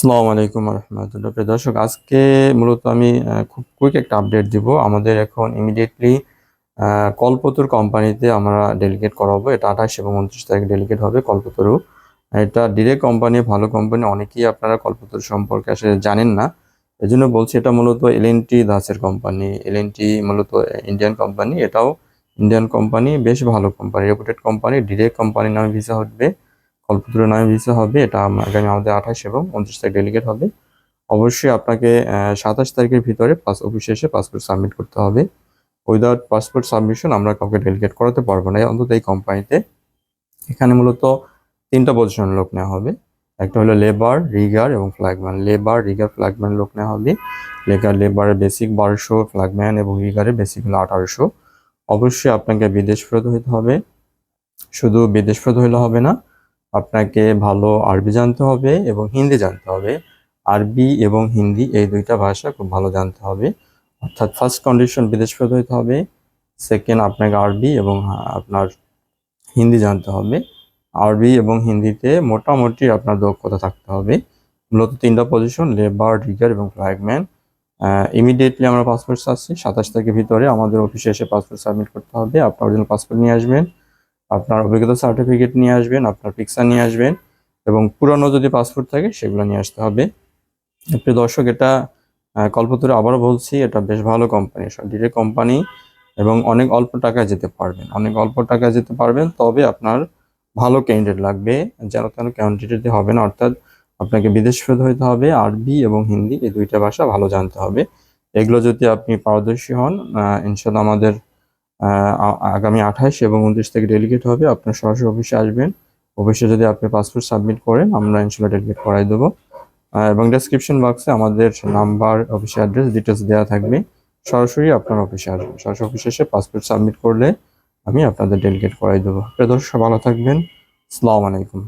আসসালামু আলাইকুম রহমতুল্লাহ। প্রিয় দর্শক, আজকে মূলত আমি খুব কুইক একটা আপডেট দিব। আমাদের এখন ইমিডিয়েটলি কল্পতরু কোম্পানিতে আমরা ডেলিগেট করাবো। এটা আঠাশ এবং উনত্রিশ তারিখ ডেলিগেট হবে কল্পতরু। এটা ডিরেক্ট কোম্পানি ভালো কোম্পানি অনেকেই আপনারা কল্পতরু সম্পর্কে আসলে জানেন না। এই জন্য বলছি, এটা মূলত এল এন টি দাসের কোম্পানি এল এন টি মূলত ইন্ডিয়ান কোম্পানি এটাও ইন্ডিয়ান কোম্পানি বেশ ভালো কোম্পানি রেপুটেড কোম্পানি ডিরেক্ট কোম্পানির নামে ভিসা উঠবে কল্পতরু নামে ভিসা হবে, এটা আগামী আমাদের আঠাশ এবং উনত্রিশ তারিখ ডেলিগেট হবে। অবশ্যই আপনাকে সাতাশ তারিখের ভিতরে পাস অফিসে এসে পাসপোর্ট সাবমিট করতে হবে। উইদাউট পাসপোর্ট সাবমিশন আমরা কাউকে ডেলিগেট করাতে পারব না। অন্তত এই কোম্পানিতে এখানে মূলত তিনটা পজিশন লোক নেওয়া হবে। একটা হলো লেবার রিগার এবং ফ্ল্যাগম্যান লেবার রিগার ফ্ল্যাগম্যান লোক নেওয়া হবে। লেগার লেবারের বেসিক বারোশো ফ্ল্যাগম্যান এবং রিগারের বেসিক হলো আঠারোশো। অবশ্যই আপনাকে বিদেশ ফেরত হইতে হবে। শুধু বিদেশ ফেরত হইলে হবে না আপনাকে ভালো আরবি জানতে হবে এবং হিন্দি জানতে হবে। আরবি এবং হিন্দি এই দুইটা ভাষা খুব ভালো জানতে হবে। অর্থাৎ ফার্স্ট কন্ডিশন বিদেশ ফেরত হইতে হবে। সেকেন্ড আপনাকে আরবি এবং আপনার হিন্দি জানতে হবে। আরবি এবং হিন্দিতে মোটামুটি আপনার দক্ষতা থাকতে হবে। মূলত তিনটা পজিশন লেবার রিগার এবং ফ্ল্যাগম্যান ইমিডিয়েটলি আমরা পাসপোর্ট চাচ্ছি। সাতাশ তারিখের ভিতরে আমাদের অফিসে এসে পাসপোর্ট সাবমিট করতে হবে। আপনার অরিজিনাল পাসপোর্ট নিয়ে আসবেন। আপনার অভিজ্ঞতা সার্টিফিকেট নিয়ে আসবেন, আপনার পিকচার নিয়ে আসবেন এবং পুরানো যদি পাসপোর্ট থাকে সেগুলো নিয়ে আসতে হবে। প্রিয় দর্শক, এটা কল্পতরে আবারও বলছি, এটা বেশ ভালো কোম্পানি ডিরেক্ট কোম্পানি এবং অনেক অল্প টাকায় যেতে পারবেন। অনেক অল্প টাকায় যেতে পারবেন, তবে আপনার ভালো ক্যান্ডিডেট লাগবে। যেন তেন ক্যান্ডিডেট হবে না, অর্থাৎ আপনাকে বিদেশ ফেরত হইতে হবে, আরবি এবং হিন্দি, এই দুইটা ভাষা ভালো জানতে হবে। এগুলো যদি আপনি পারদর্শী হন ইনশাল্লাহ আমাদের আগামী আঠাশ এবং উনত্রিশ থেকে ডেলিগেট হবে। আপনার সরাসরি অফিসে আসবেন। অফিসে যদি আপনি পাসপোর্ট সাবমিট করেন, আমরা ইনশাল্লাহ ডেলিগেট করাই দেবো। এবং ডেসক্রিপশন বক্সে আমাদের নাম্বার অফিস অ্যাড্রেস ডিটেলস দেওয়া থাকবে। সরাসরি আপনার অফিসে আসবেন। সরাসরি অফিসে এসে পাসপোর্ট সাবমিট করলে আমি আপনাদের ডেলিগেট করাই দেবো। দর্শক, ভালো থাকবেন। আসসালামু আলাইকুম।